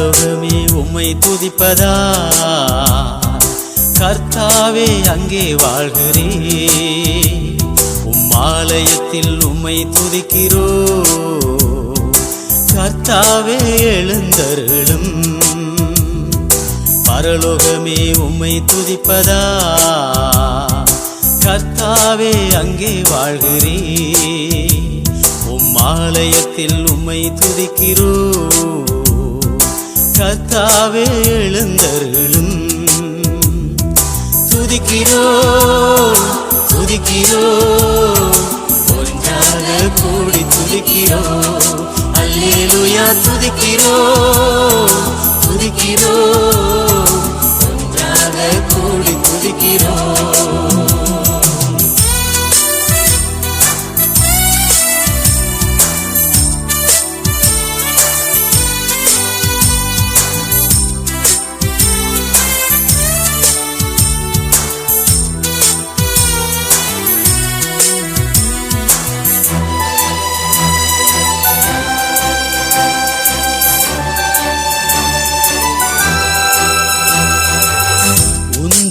உலகமே உம்மை துதிப்பதா? கர்த்தாவே அங்கே வாழ்கிறே. உம்மாலயத்தில் உம்மை துதிக்கிறோ. கர்த்தாவே எழுந்தருளும். பரலோகமே உம்மை துதிப்பதா? கர்த்தாவே அங்கே வாழ்கிறே. உம்மாலயத்தில் உம்மை துதிக்கிறோ. கத்தாவே எழுந்தருளும். துதிக்கிறோ துதிக்கிறோ ஒன்றாக கூடி துதிக்கிறோ. அல்லேலுயா துதிக்கிறோ துதிக்கிறோ.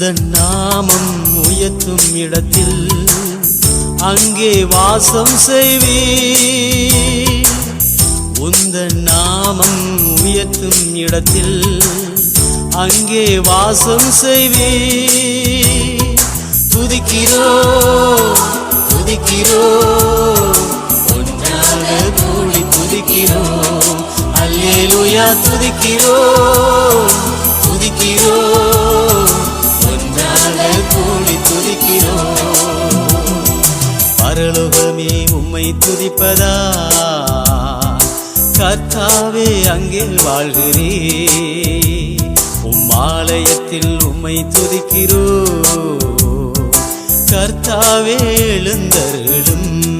உந்தன் நாமம் உயர்த்தும் இடத்தில் அங்கே வாசம் செய்வே உந்தன் நாமம் உயர்த்தும் இடத்தில் அங்கே வாசம் செய்வே துதிக்கிறோ துதிக்கிறோ ஒன்றாக கூடி துதிக்கிறோம் அல்லேலுயா துதிக்கிறோம் கூடி துதிக்கிறோம். பரலோகமே உம்மை துதிப்பதா? கர்த்தாவே அங்கே வாழ்கிறே உம் ஆலயத்தில் உம்மை துதிக்கிறோ கர்த்தாவே எழுந்தருளும்.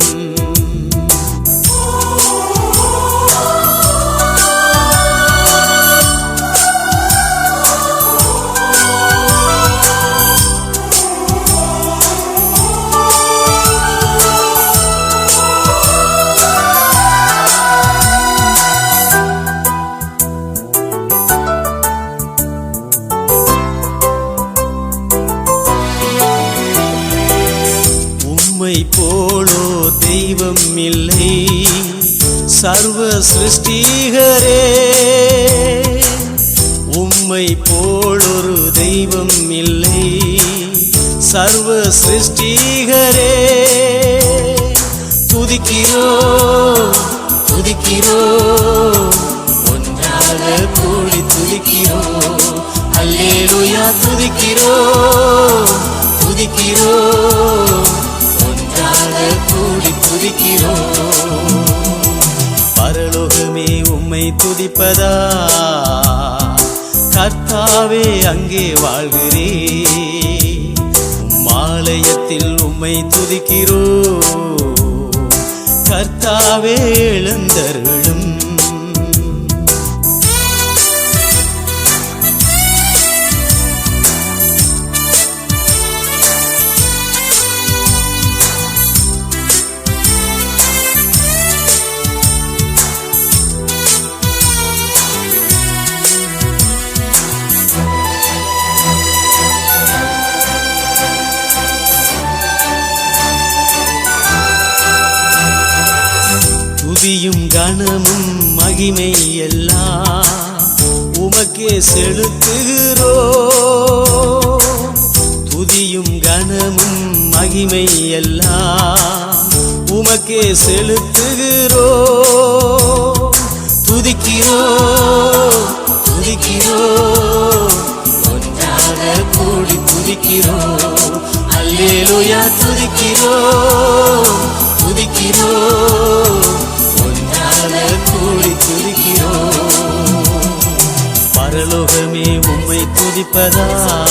தெய்வம் இல்லை. சர்வ சிருஷ்டிகரே உம்மை போலொரு தெய்வம் இல்லை. சர்வ சிருஷ்டிகரே துதிக்கிறோ துதிக்கிறோ ஒன்றாக கூடி துதிக்கிறோ. அல்லேலுயா துதிக்கிறோ துதிக்கிறோ. துதிக்கிறோம் பரலோகமே உம்மை துதிப்பதா? கர்த்தாவே அங்கே வாழ்கிறே மாலயத்தில் உம்மை துதிக்கிறோ கர்த்தாவே எழுந்தரு துதியும் கணமும் மகிமை எல்லாம் உமக்கே செலுத்துகிறோ. துதியும் கணமும் மகிமை எல்லாம் உமக்கே செலுத்துகிறோ. துதிக்கிறோ துதிக்கிறோ ஒன்றாக கூடி துதிக்கிறோ. அல்லேலூயா துதிக்கிறோ துதிக்கிறோ. துதிப்பதா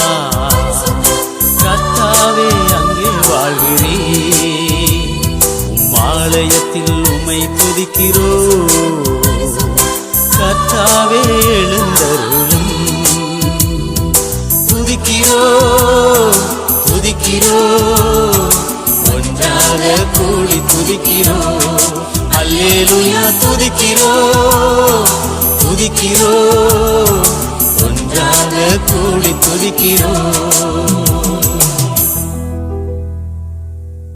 கத்தாவே அங்கே வாழ்கிறீ. உம்மாலயத்தில் உமை உம்மை துதிக்கிறோ. கர்த்தாவே எழுந்தருளும். துதிக்கிறோ துதிக்கிறோ. ஒன்றாக கூடி துதிக்கிறோ. அல்லேலுயா துதிக்கிறோ. துதிக்கிறோ. கூடி துடிக்கிறோம்.